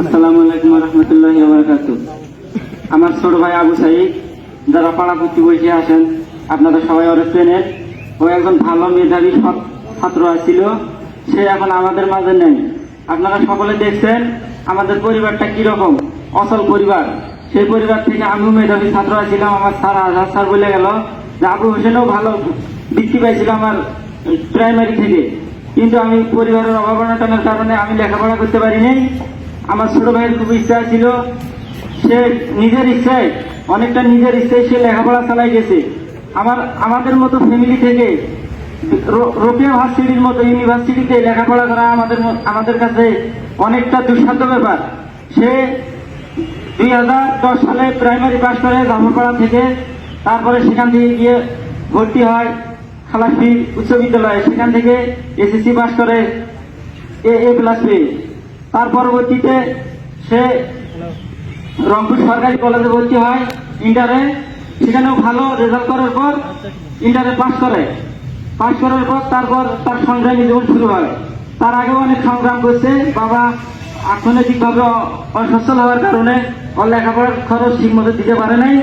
আসসালামু আলাইকুম রহমতুল্লাহ আমার ছোট ভাই আবু সাইদ, যারা পাড়াপতি বসে আছেন, আপনারা সবাই ওরা চেনেন। ও একজন ভালো মেধাবী ছাত্র ছিল সে এখন আমাদের মাঝে নেই। আপনারা সকলে দেখছেন আমাদের পরিবারটা কীরকম। অসল পরিবার। সেই পরিবার থেকে আমিও মেধাবী ছাত্র ছিলাম আমার স্যার আজহার স্যার বলে গেল যে, আবু হোসেনও ভালো বৃত্তি পাইছিল আমার প্রাইমারি থেকে। কিন্তু আমি পরিবারের অভাবনাটনের কারণে আমি লেখাপড়া করতে পারিনি। আমার ছোট ভাইয়ের খুব ইচ্ছা ছিল। সে নিজের ইচ্ছায়, অনেকটা নিজের ইচ্ছায় সে লেখাপড়া চালাই গেছে। আমার, আমাদের মতো ফ্যামিলি থেকে, রো- রোকেয়া ভার্সিটির মতো ইউনিভার্সিটিতে লেখাপড়া করা আমাদের আমাদের কাছে অনেকটা দুঃসাধ্য ব্যাপার। সে দুই হাজার দশ সালে প্রাইমারি পাস করে জামরপাড়া থেকে, তারপরে সেখান থেকে গিয়ে ভর্তি হয় খালাসি উচ্চ বিদ্যালয়ে। সেখান থেকে এসএসসি পাস করে এ এ প্লাস পেয়ে। তার পরবর্তীতে সে রংপুর সরকারি কলেজে ভর্তি হয়, ইন্টারে। সেখানেও ভালো রেজাল্ট করার পর ইন্টারে পাশ করে। পাশ করার পর তারপর তার সংগ্রামী জীবন শুরু হয়। তার আগেও অনেক সংগ্রাম করছে। বাবা অর্থনৈতিকভাবে অসচ্ছল হওয়ার কারণে ওর লেখাপড়ার খরচ ঠিক মতো দিতে পারে নাই।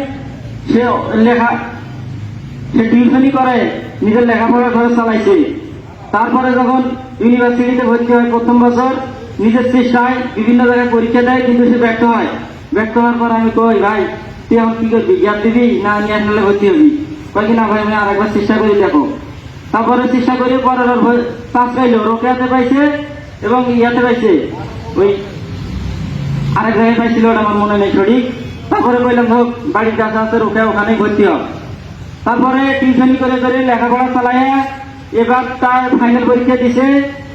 সে লেখা, সে টিউশনই করে, নিজের লেখাপড়ার খরচ চালাইছে। তারপরে যখন ইউনিভার্সিটিতে ভর্তি হয় প্রথম বছর নিজের চেষ্টায় বিভিন্ন জায়গায় পরীক্ষা দেয়, কিন্তু সে ব্যর্থ হয়। ব্যর্থ হওয়ার পর আমি কই, ভাই, তুই এখন কি করবি? গ্যাপ দিবি না ন্যাশনালে ভর্তি হবি? কয় কি, না ভাই, আমি আরেকবার চেষ্টা করি, দেখো। তারপরে চেষ্টা করে পরে পাস পাইলো, রোকেয়াতে পাইছে এবং ইয়াতে পাইছে। ওই আরেক জায়গায় পাইছিল, ওটা আমার মনে নেই সঠিক। তারপরে বললাম হোক বাড়ির কাছে আছে রোকে ওখানেই ভর্তি হোক তারপরে টিউশনি করে করে লেখাপড়া চালাইয়া এবার তার ফাইনাল পরীক্ষা দিছে।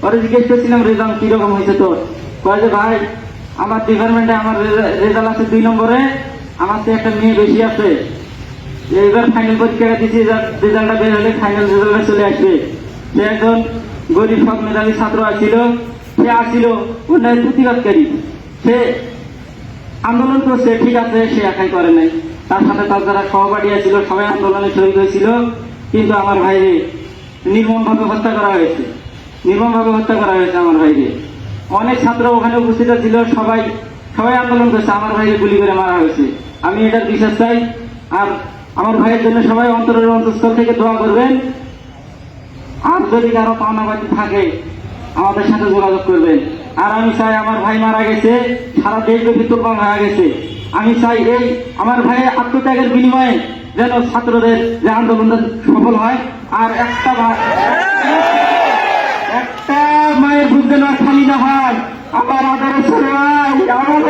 ওরা জিজ্ঞেস করছিলাম, রেজাল্ট কীরকম হয়েছে তোর? কয় যে, ভাই, আমার ডিপার্টমেন্টে আমার রেজাল্ট আছে দুই নম্বরে, আমার তো একটা মেয়ে বেশি আছে। এবার ফাইনাল পরীক্ষাটা দিচ্ছি রেজাল্টটা বের হলে ফাইনাল রেজাল্টটা চলে আসবে। সে একজন গরিব সব মেধাবী ছাত্র আসছিল, সে আসছিল উন্নয়ন প্রতিবাদকারী। সে আন্দোলন করছে, ঠিক আছে, সে একাই করে নাই। তার সাথে তার যারা সহপাঠী ছিল সবাই আন্দোলনে শহীদ হয়েছিল। কিন্তু আমার ভাইরে নির্মমভাবে হত্যা করা হয়েছে। নির্মমভাবে হত্যা করা হয়েছে আমার ভাইকে। অনেক ছাত্র ওখানে উপস্থিত ছিল, সবাই সবাই আন্দোলন করছে, আমার ভাইরে গুলি করে মারা হয়েছে। আমি এটার বিশ্বাস চাই। আর আমার ভাইয়ের জন্য সবাই অন্তরের অন্তঃস্থল থেকে দোয়া করবেন। আর যদি কারও পাওনা বাড়ি থাকে, আমাদের সাথে যোগাযোগ করবেন। আর আমি চাই আমার ভাই মারা গেছে, সারা দেশব্যাপী তুলবাং হয়ে গেছে। আমি চাই এই আমার ভাইয়ের আত্মত্যাগের বিনিময়ে যেন ছাত্রদের যে আন্দোলনটা সফল হয়। আর একটা না হয় আমার আদরের ছেলে ভাই আমার